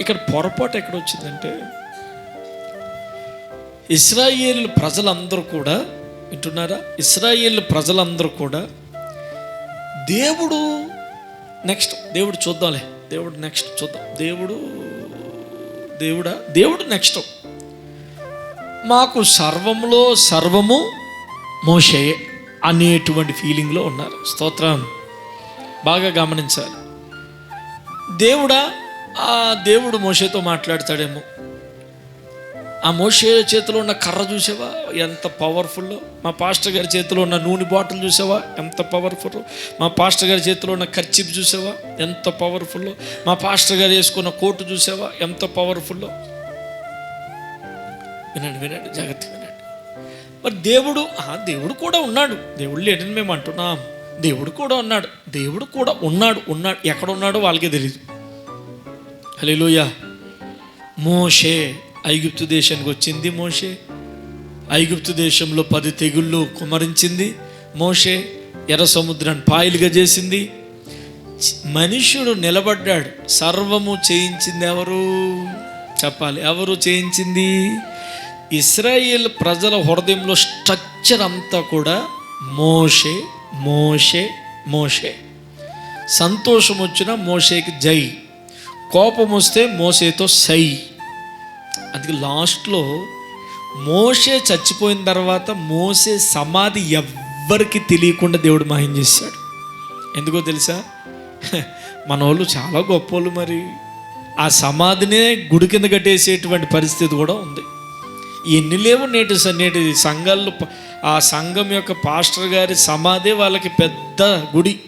ఇక్కడ పొరపాటు ఎక్కడ వచ్చిందంటే ఇస్రాయేల్ ప్రజలందరూ కూడా వింటున్నారా? ఇస్రాయేల్ ప్రజలందరూ కూడా దేవుడు నెక్స్ట్ దేవుడు చూద్దాంలే దేవుడు నెక్స్ట్ చూద్దాం. దేవుడు దేవుడా? దేవుడు నెక్స్ట్. మాకు సర్వంలో సర్వము మోషే అనేటువంటి ఫీలింగ్లో ఉన్నారు. స్తోత్రం. బాగా గమనించాలి. దేవుడా ఆ దేవుడు మోషేతో మాట్లాడతాడేమో. ఆ మోషే చేతిలో ఉన్న కర్ర చూసావా? ఎంత పవర్ఫుల్ మా పాస్టర్ గారి చేతిలో ఉన్న నూనె బాటిల్ చూసావా? ఎంత పవర్ఫుల్ మా పాస్టర్ గారి చేతిలో ఉన్న ఖర్చిప్ చూసావా? ఎంత పవర్ఫుల్ మా పాస్టర్ గారు వేసుకున్న కోటు చూసావా? ఎంత పవర్ఫుల్ వినండి వినండి జాగ్రత్త వినండి. మరి దేవుడు ఆ దేవుడు కూడా ఉన్నాడు. దేవుడు లేడని మేము అంటున్నాం. దేవుడు కూడా ఉన్నాడు. దేవుడు కూడా ఉన్నాడు ఉన్నాడు. ఎక్కడ ఉన్నాడో వాళ్ళకే తెలియదు హలోయ మోషే ఐగుప్తు దేశానికి వచ్చింది మోషే. ఐగుప్తు దేశంలో పది తెగుళ్ళు కుమరించింది మోషే. ఎర్ర సముద్రాన్ని పాయలుగా చేసింది. మనుషుడు నిలబడ్డాడు. సర్వము చేయించింది ఎవరు? చెప్పాలి. ఎవరు చేయించింది? ఇస్రాయేల్ ప్రజల హృదయంలో స్ట్రక్చర్ అంతా కూడా మోషే మోషే మోషే. సంతోషం వచ్చిన మోషేకి జై. కోపం వస్తే మోసేతో సై. అందుకే లాస్ట్లో మోసే చచ్చిపోయిన తర్వాత మోసే సమాధి ఎవ్వరికి తెలియకుండా దేవుడు మహిం చేశాడు. ఎందుకో తెలుసా? మన వాళ్ళు చాలా గొప్పోళ్ళు మరి. ఆ సమాధినే గుడి కింద కట్టేసేటువంటి పరిస్థితి కూడా ఉంది. ఎన్ని లేవు నేటి స- నేటి సంఘాల్లో ఆ సంఘం యొక్క పాస్టర్ గారి సమాధి వాళ్ళకి పెద్ద గుడి.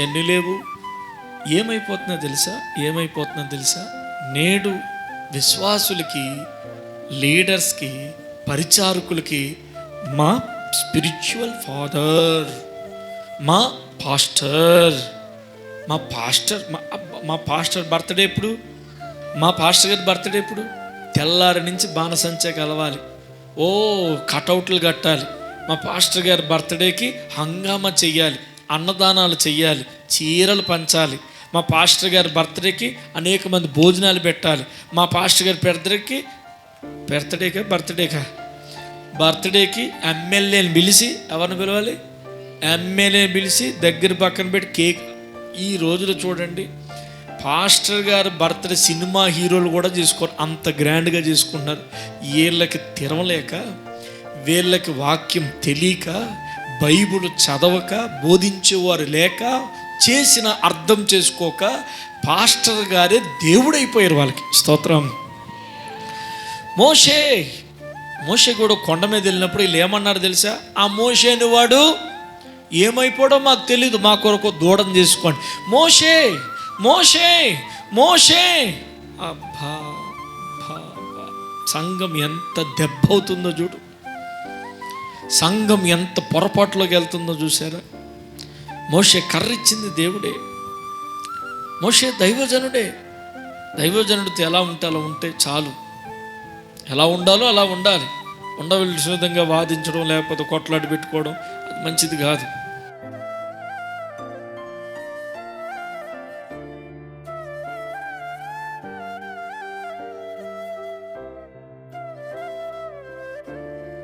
ఎన్ని లేవు? ఏమైపోతుందో తెలుసా? ఏమైపోతుందో తెలుసా? నేడు విశ్వాసులకి లీడర్స్కి పరిచారకులకి మా స్పిరిచువల్ ఫాదర్ మా పాస్టర్ మా పాస్టర్ మా మా పాస్టర్ బర్త్డే ఎప్పుడు? మా పాస్టర్ గారి బర్త్డే ఎప్పుడు? తెల్లారి నుంచి బాణసంచే కలవాలి. ఓ కటౌట్లు కట్టాలి. మా పాస్టర్ గారి బర్త్డేకి హంగామా చెయ్యాలి అన్నదానాలు చెయ్యాలి చీరలు పంచాలి మా పాస్టర్ గారి బర్త్డేకి అనేక మంది భోజనాలు పెట్టాలి. మా పాస్టర్ గారి బర్త్డేకి బర్త్డేకా బర్త్డేకా? బర్త్డేకి ఎమ్మెల్యేని పిలిచి ఎవరిని పిలవాలి? ఎమ్మెల్యేని పిలిచి దగ్గర పక్కన పెట్టి కేక్ ఈ రోజులో చూడండి. పాస్టర్ గారు బర్త్డే సినిమా హీరోలు కూడా చేసుకోరు అంత గ్రాండ్గా చేసుకుంటున్నారు. వీళ్ళకి తిరవలేక వీళ్ళకి వాక్యం తెలియక బైబిల్ చదవక బోధించేవారు లేక చేసిన అర్థం చేసుకోక పాస్టర్ గారే దేవుడైపోయారు వాళ్ళకి. స్తోత్రం. మోషే మోషే కూడా కొండ మీద వెళ్ళినప్పుడు వీళ్ళు ఏమన్నారు తెలుసా? ఆ మోషేని వాడు ఏమైపోవడో మాకు తెలీదు మా కొరకు దూడం చేసుకోండి. మోషే మోషే మోషే! అబ్బా అబ్బా. సంఘం ఎంత దెబ్బ అవుతుందో చూడు. సంఘం ఎంత పొరపాటులోకి వెళ్తుందో చూసారా? మోషే కర్రిచ్చింది దేవుడే. మోషే దైవజనుడే. దైవజనుడితో ఎలా ఉంటే అలా ఉంటే చాలు. ఎలా ఉండాలో అలా ఉండాలి. ఉండవలసిన విధంగా వాదించడం లేకపోతే కొట్లాడి పెట్టుకోవడం అది మంచిది కాదు.